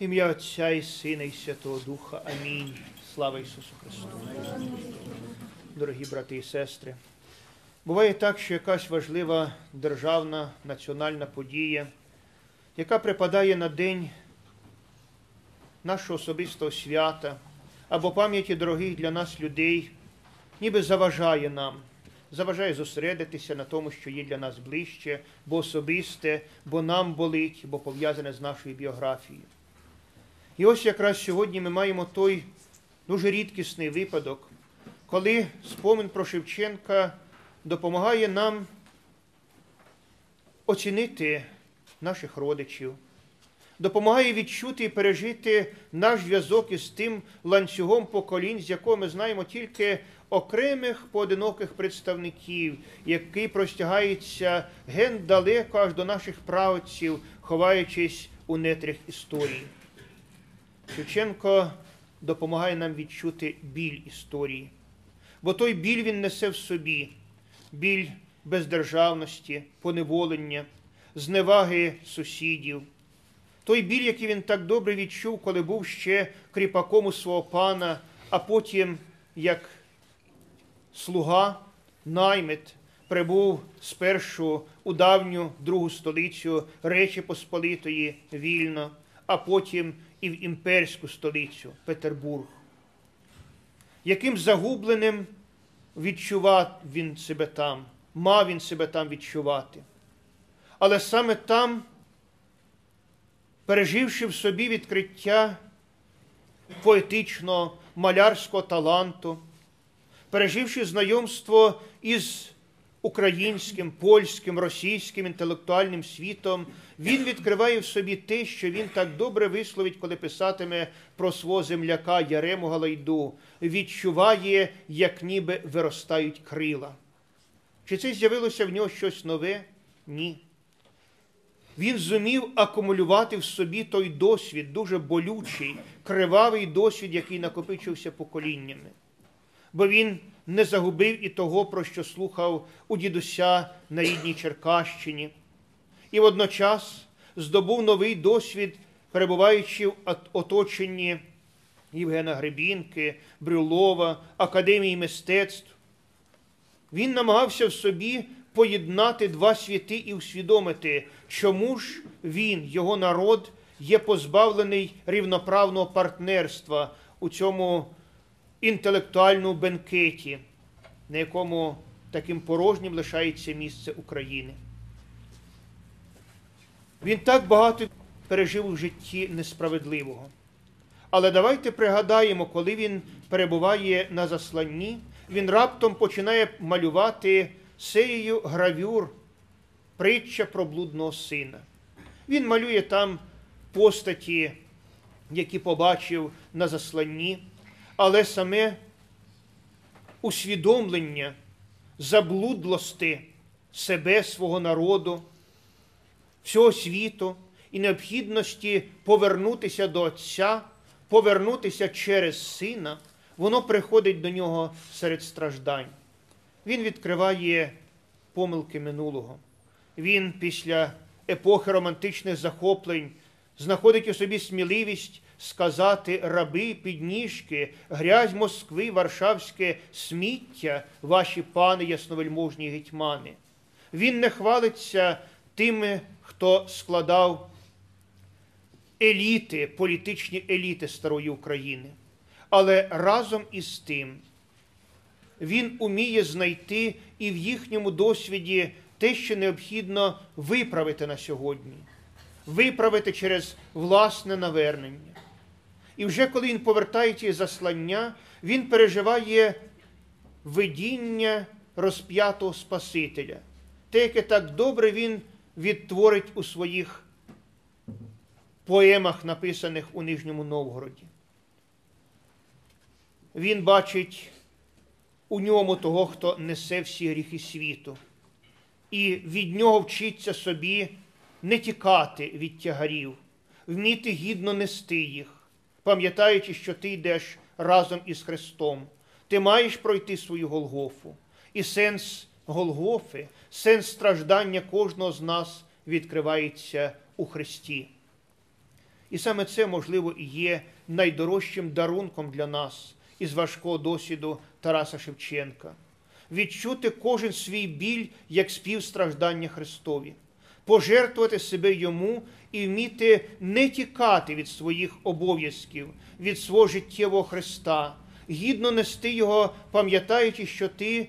Ім'я Отця і Сина, і Святого Духа. Амінь. Слава Ісусу Христу. Дорогі брати і сестри, буває так, що якась важлива державна національна подія, яка припадає на день нашого особистого свята або пам'яті дорогих для нас людей, ніби заважає нам, заважає зосередитися на тому, що є для нас ближче, бо особисте, бо нам болить, бо пов'язане з нашою біографією. І ось якраз сьогодні ми маємо той дуже рідкісний випадок, коли спомин про Шевченка допомагає нам оцінити наших родичів, допомагає відчути і пережити наш зв'язок із тим ланцюгом поколінь, з якого ми знаємо тільки окремих поодиноких представників, який простягається ген далеко аж до наших правців, ховаючись у нетрях історії. Шевченко допомагає нам відчути біль історії, бо той біль він несе в собі, біль бездержавності, поневолення, зневаги сусідів. Той біль, який він так добре відчув, коли був ще кріпаком у свого пана, а потім, як слуга, наймит, прибув спершу у давню другу столицю Речі Посполитої вільно, а потім і в імперську столицю Петербург. Яким загубленим відчував він себе там, мав він себе там відчувати. Але саме там, переживши в собі відкриття поетичного малярського таланту, переживши знайомство із українським, польським, російським інтелектуальним світом, він відкриває в собі те, що він так добре висловить, коли писатиме про свого земляка Ярему Галайду, відчуває, як ніби виростають крила. Чи це з'явилося в нього щось нове? Ні. Він зумів акумулювати в собі той досвід, дуже болючий, кривавий досвід, який накопичився поколіннями. Бо він не загубив і того, про що слухав у дідуся на рідній Черкащині, і водночас здобув новий досвід, перебуваючи в оточенні Євгена Гребінки, Брюлова, Академії мистецтв. Він намагався в собі поєднати два світи і усвідомити, чому ж він, його народ, є позбавлений рівноправного партнерства у цьому інтелектуальному бенкеті, на якому таким порожнім лишається місце України. Він так багато пережив у житті несправедливого. Але давайте пригадаємо, коли він перебуває на засланні, він раптом починає малювати серію гравюр, притча про блудного сина. Він малює там постаті, які побачив на засланні, але саме усвідомлення заблудлости себе, свого народу, всього світу і необхідності повернутися до Отця, повернутися через Сина, воно приходить до нього серед страждань. Він відкриває помилки минулого. Він після епохи романтичних захоплень знаходить у собі сміливість сказати раби, підніжки, грязь Москви, Варшавське сміття, ваші пани, ясновельможні гетьмани. Він не хвалиться тими, хто складав еліти, політичні еліти старої України. Але разом із тим він уміє знайти і в їхньому досвіді те, що необхідно виправити на сьогодні, виправити через власне навернення. І вже коли він повертається із заслання, він переживає видіння розп'ятого Спасителя, те, яке так добре він відтворить у своїх поемах, написаних у Нижньому Новгороді. Він бачить у ньому того, хто несе всі гріхи світу, і від нього вчиться собі не тікати від тягарів, вміти гідно нести їх, пам'ятаючи, що ти йдеш разом із Христом. Ти маєш пройти свою Голгофу. І сенс Голгофи, сенс страждання кожного з нас відкривається у Христі. І саме це, можливо, і є найдорожчим дарунком для нас із важкого досвіду Тараса Шевченка. Відчути кожен свій біль як співстраждання Христові, пожертвувати себе йому і вміти не тікати від своїх обов'язків, від свого життєвого Христа, гідно нести його, пам'ятаючи, що ти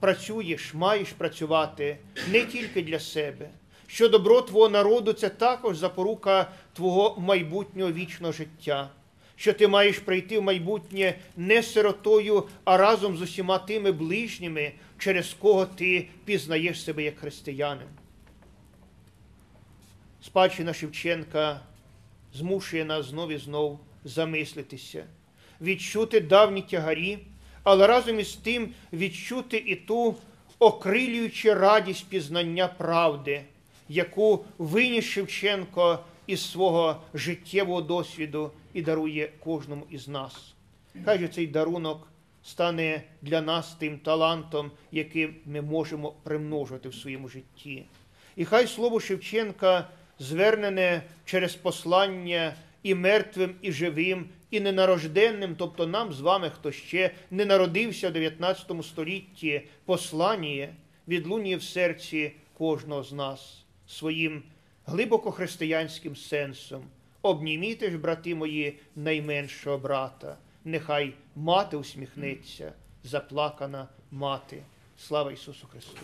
працюєш, маєш працювати не тільки для себе, що добро твого народу це також запорука твого майбутнього вічного життя, що ти маєш прийти в майбутнє не сиротою, а разом з усіма тими ближніми, через кого ти пізнаєш себе як християнин. Спадщина Шевченка змушує нас знов і знов замислитися, відчути давні тягарі, але разом із тим відчути і ту окрилюючу радість пізнання правди, яку виніс Шевченко із свого життєвого досвіду і дарує кожному із нас. Хай же цей дарунок стане для нас тим талантом, який ми можемо примножити в своєму житті. І хай слово Шевченка звернене через послання і мертвим, і живим, і ненарожденним, тобто нам з вами, хто ще не народився в 19 столітті, послання відлунює в серці кожного з нас своїм глибоко християнським сенсом. Обніміте ж, брати мої, найменшого брата. Нехай мати усміхнеться, заплакана мати. Слава Ісусу Христу!